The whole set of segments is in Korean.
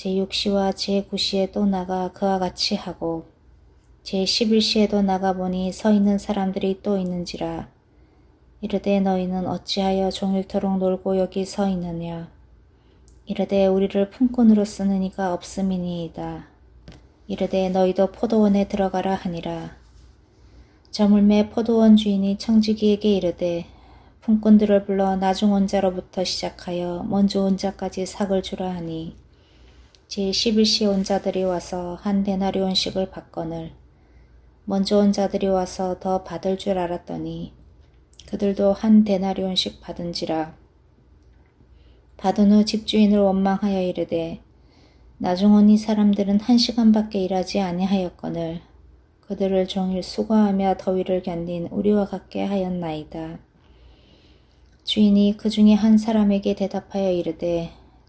제6시와 제9시에 또 나가 그와 같이 하고 제11시에도 나가보니 서 있는 사람들이 또 있는지라. 이르되 너희는 어찌하여 종일토록 놀고 여기 서 있느냐? 이르되 우리를 품꾼으로 쓰는 이가 없음이니이다. 이르되 너희도 포도원에 들어가라 하니라. 저물매 포도원 주인이 청지기에게 이르되 품꾼들을 불러 나중 온 자로부터 시작하여 먼저 온 자까지 삭을 주라 하니 제11시 온 자들이 와서 한 데나리온씩을 받거늘. 먼저 온 자들이 와서 더 받을 줄 알았더니 그들도 한 데나리온씩 받은지라. 받은 후 집주인을 원망하여 이르되 나중 온이 사람들은 한 시간밖에 일하지 아니하였거늘. 그들을 종일 수고하며 더위를 견딘 우리와 같게 하였나이다. 주인이 그 중에 한 사람에게 대답하여 이르되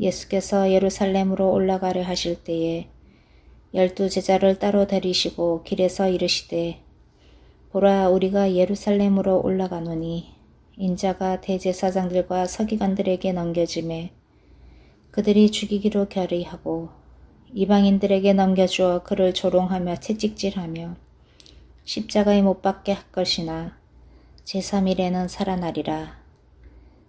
예수께서 예루살렘으로 올라가려 하실 때에 열두 제자를 따로 데리시고 길에서 이르시되 보라 우리가 예루살렘으로 올라가노니 인자가 대제사장들과 서기관들에게 넘겨짐에 그들이 죽이기로 결의하고 이방인들에게 넘겨주어 그를 조롱하며 채찍질하며 십자가에 못 박게 할 것이나 제3일에는 살아나리라.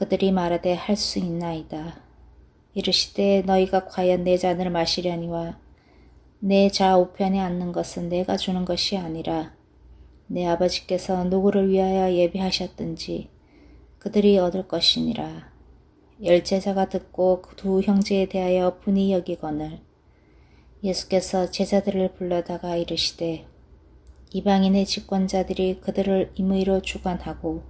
그들이 말하되 할 수 있나이다. 이르시되 너희가 과연 내 잔을 마시려니와 내 좌우편에 앉는 것은 내가 주는 것이 아니라 내 아버지께서 누구를 위하여 예비하셨든지 그들이 얻을 것이니라. 열제자가 듣고 그 두 형제에 대하여 분이 여기거늘 예수께서 제자들을 불러다가 이르시되 이방인의 집권자들이 그들을 임의로 주관하고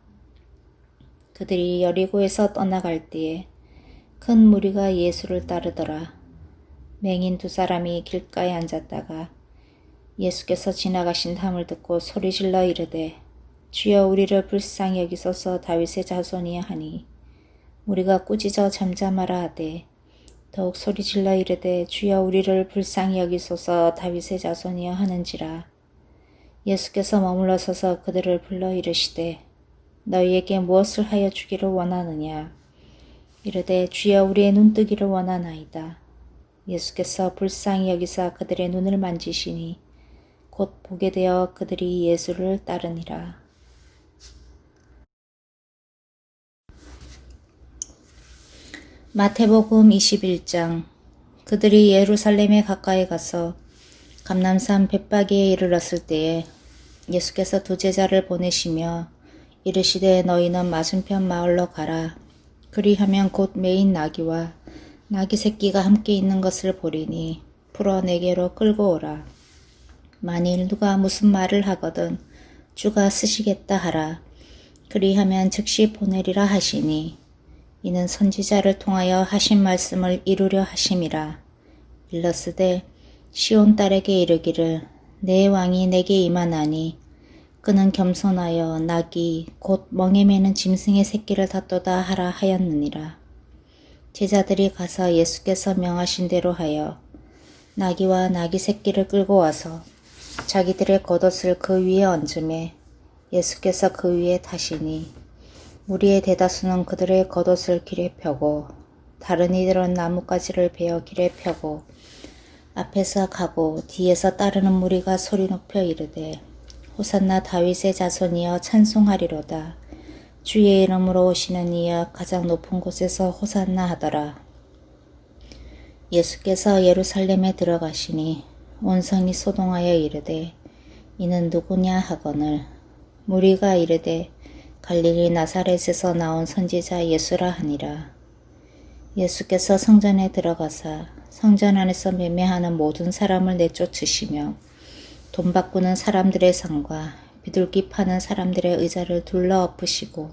그들이 여리고에서 떠나갈 때에 큰 무리가 예수를 따르더라. 맹인 두 사람이 길가에 앉았다가 예수께서 지나가신 함을 듣고 소리질러 이르되 주여 우리를 불쌍히 여기소서. 다윗의 자손이여 하니. 우리가 꾸짖어 잠잠하라 하되 더욱 소리질러 이르되 주여 우리를 불쌍히 여기소서. 다윗의 자손이여 하는지라. 예수께서 머물러 서서 그들을 불러 이르시되 너희에게 무엇을 하여 주기를 원하느냐? 이르되 주여 우리의 눈뜨기를 원하나이다. 예수께서 불쌍히 여기사 그들의 눈을 만지시니 곧 보게 되어 그들이 예수를 따르니라. 마태복음 21장 그들이 예루살렘에 가까이 가서 감남산 벳바기에 이르렀을 때에 예수께서 두 제자를 보내시며 이르시되 너희는 맞은편 마을로 가라. 그리하면 곧 메인 나귀와 나귀 새끼가 함께 있는 것을 보리니 풀어 내게로 끌고 오라. 만일 누가 무슨 말을 하거든 주가 쓰시겠다 하라. 그리하면 즉시 보내리라 하시니 이는 선지자를 통하여 하신 말씀을 이루려 하심이라. 일러스되 시온 딸에게 이르기를 내 왕이 내게 임하나니 그는 겸손하여 낙이 곧 멍에 매는 짐승의 새끼를 다떠다 하라 하였느니라. 제자들이 가서 예수께서 명하신 대로 하여 나귀와 나귀 새끼를 끌고 와서 자기들의 겉옷을 그 위에 얹음에 예수께서 그 위에 타시니 무리의 대다수는 그들의 겉옷을 길에 펴고 다른 이들은 나뭇가지를 베어 길에 펴고 앞에서 가고 뒤에서 따르는 무리가 소리 높여 이르되 호산나 다윗의 자손이여 찬송하리로다. 주의 이름으로 오시는 이여 가장 높은 곳에서 호산나 하더라. 예수께서 예루살렘에 들어가시니 온 성이 소동하여 이르되 이는 누구냐 하거늘. 무리가 이르되 갈릴리 나사렛에서 나온 선지자 예수라 하니라. 예수께서 성전에 들어가사 성전 안에서 매매하는 모든 사람을 내쫓으시며 돈 바꾸는 사람들의 상과 비둘기 파는 사람들의 의자를 둘러 엎으시고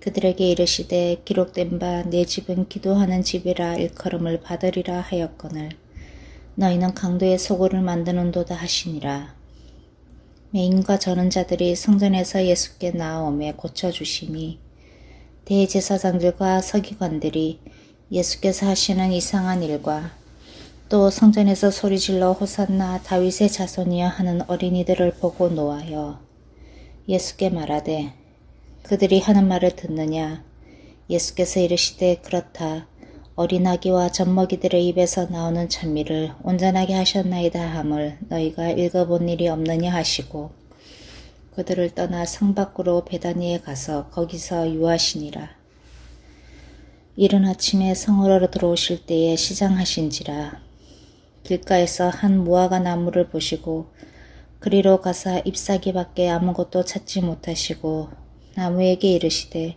그들에게 이르시되 기록된 바 내 집은 기도하는 집이라 일컬음을 받으리라 하였거늘 너희는 강도의 소굴을 만드는도다 하시니라. 맹인과 저는 자들이 성전에서 예수께 나아오매 고쳐주심이 대제사장들과 서기관들이 예수께서 하시는 이상한 일과 또 성전에서 소리질러 호산나 다윗의 자손이여 하는 어린이들을 보고 노하여 예수께 말하되 그들이 하는 말을 듣느냐? 예수께서 이르시되 그렇다. 어린아기와 젖먹이들의 입에서 나오는 찬미를 온전하게 하셨나이다 함을 너희가 읽어본 일이 없느냐 하시고 그들을 떠나 성 밖으로 베다니에 가서 거기서 유하시니라. 이른 아침에 성으로 들어오실 때에 시장하신지라 길가에서 한 무화과 나무를 보시고 그리로 가사 잎사귀밖에 아무것도 찾지 못하시고 나무에게 이르시되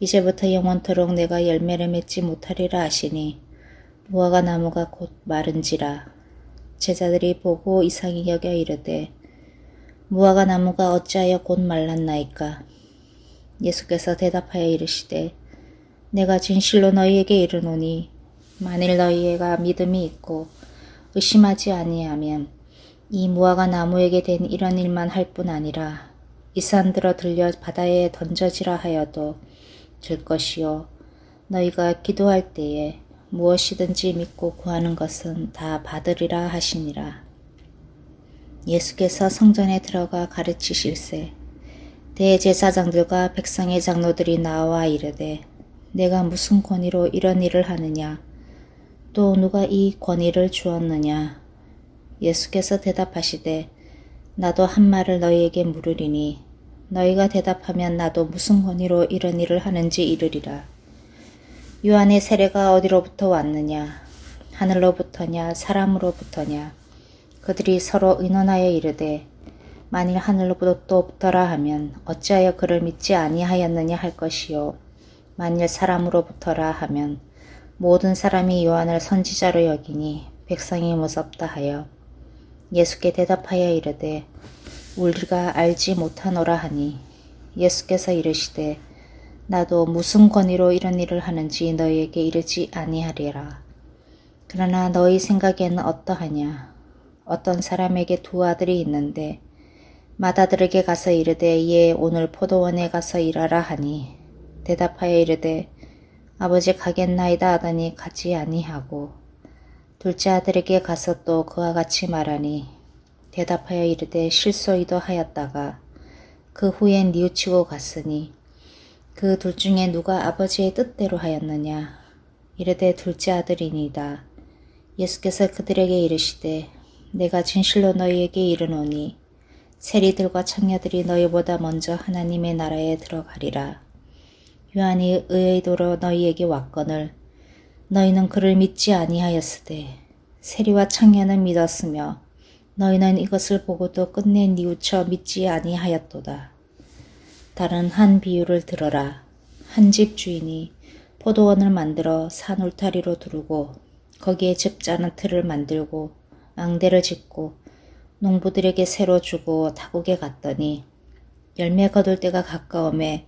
이제부터 영원토록 내가 열매를 맺지 못하리라 하시니 무화과 나무가 곧 마른지라. 제자들이 보고 이상히 여겨 이르되 무화과 나무가 어찌하여 곧 말랐나이까? 예수께서 대답하여 이르시되 내가 진실로 너희에게 이르노니 만일 너희가 믿음이 있고 의심하지 아니하면 이 무화과 나무에게 된 이런 일만 할 뿐 아니라 이 산들어 들려 바다에 던져지라 하여도 될 것이요 너희가 기도할 때에 무엇이든지 믿고 구하는 것은 다 받으리라 하시니라. 예수께서 성전에 들어가 가르치실세 대제사장들과 백성의 장로들이 나와 이르되 내가 무슨 권위로 이런 일을 하느냐 또 누가 이 권위를 주었느냐 예수께서 대답하시되 나도 한 말을 너희에게 물으리니 너희가 대답하면 나도 무슨 권위로 이런 일을 하는지 이르리라. 요한의 세례가 어디로부터 왔느냐? 하늘로부터냐? 사람으로부터냐? 그들이 서로 의논하여 이르되 만일 하늘로부터라 하면 어찌하여 그를 믿지 아니하였느냐 할 것이요 만일 사람으로부터라 하면 모든 사람이 요한을 선지자로 여기니 백성이 무섭다 하여 예수께 대답하여 이르되 우리가 알지 못하노라 하니 예수께서 이르시되 나도 무슨 권위로 이런 일을 하는지 너희에게 이르지 아니하리라. 그러나 너희 생각에는 어떠하냐? 어떤 사람에게 두 아들이 있는데 맏아들에게 가서 이르되 얘 오늘 포도원에 가서 일하라 하니 대답하여 이르되 아버지 가겠나이다 하더니 가지 아니하고 둘째 아들에게 가서 또 그와 같이 말하니 대답하여 이르되 실소이도 하였다가 그 후엔 뉘우치고 갔으니 그 둘 중에 누가 아버지의 뜻대로 하였느냐? 이르되 둘째 아들이니다. 예수께서 그들에게 이르시되 내가 진실로 너희에게 이르노니 세리들과 청녀들이 너희보다 먼저 하나님의 나라에 들어가리라 요한이 의의도로 너희에게 왔거늘 너희는 그를 믿지 아니하였으되 세리와 청년은 믿었으며 너희는 이것을 보고도 끝내 뉘우쳐 믿지 아니하였도다. 다른 한 비유를 들어라. 한 집 주인이 포도원을 만들어 산 울타리로 두르고 거기에 즙자는 틀을 만들고 앙대를 짓고 농부들에게 새로 주고 타국에 갔더니 열매 거둘 때가 가까움에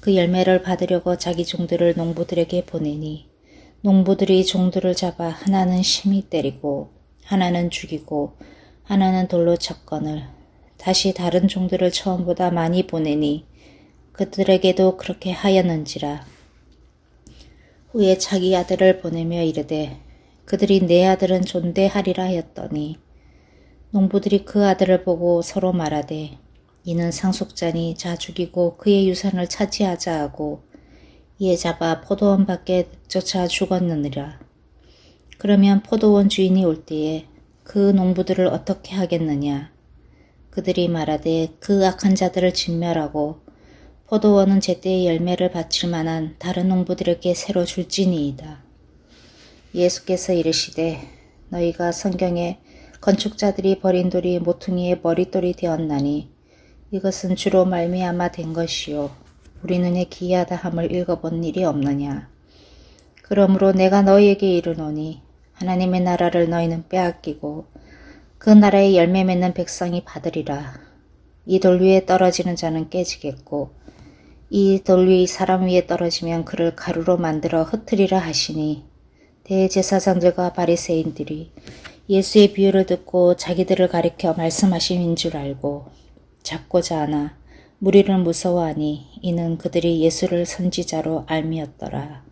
그 열매를 받으려고 자기 종들을 농부들에게 보내니 농부들이 종들을 잡아 하나는 심히 때리고 하나는 죽이고 하나는 돌로 쳤거늘 다시 다른 종들을 처음보다 많이 보내니 그들에게도 그렇게 하였는지라. 후에 자기 아들을 보내며 이르되 그들이 내 아들은 존대하리라 하였더니 농부들이 그 아들을 보고 서로 말하되 이는 상속자니 자 죽이고 그의 유산을 차지하자 하고 이에 잡아 포도원 밖에 쫓아 죽었느니라. 그러면 포도원 주인이 올 때에 그 농부들을 어떻게 하겠느냐? 그들이 말하되 그 악한 자들을 진멸하고 포도원은 제때의 열매를 바칠 만한 다른 농부들에게 새로 줄지니이다. 예수께서 이르시되 너희가 성경에 건축자들이 버린 돌이 모퉁이의 머릿돌이 되었나니 이것은 주로 말미암아 된 것이요. 우리 눈에 기이하다 함을 읽어본 일이 없느냐? 그러므로 내가 너희에게 이르노니 하나님의 나라를 너희는 빼앗기고 그 나라의 열매 맺는 백성이 받으리라. 이 돌 위에 떨어지는 자는 깨지겠고 이 돌위 사람 위에 떨어지면 그를 가루로 만들어 흩트리라 하시니 대제사장들과 바리새인들이 예수의 비유를 듣고 자기들을 가리켜 말씀하심인 줄 알고 잡고자 하나 무리를 무서워하니 이는 그들이 예수를 선지자로 알미었더라.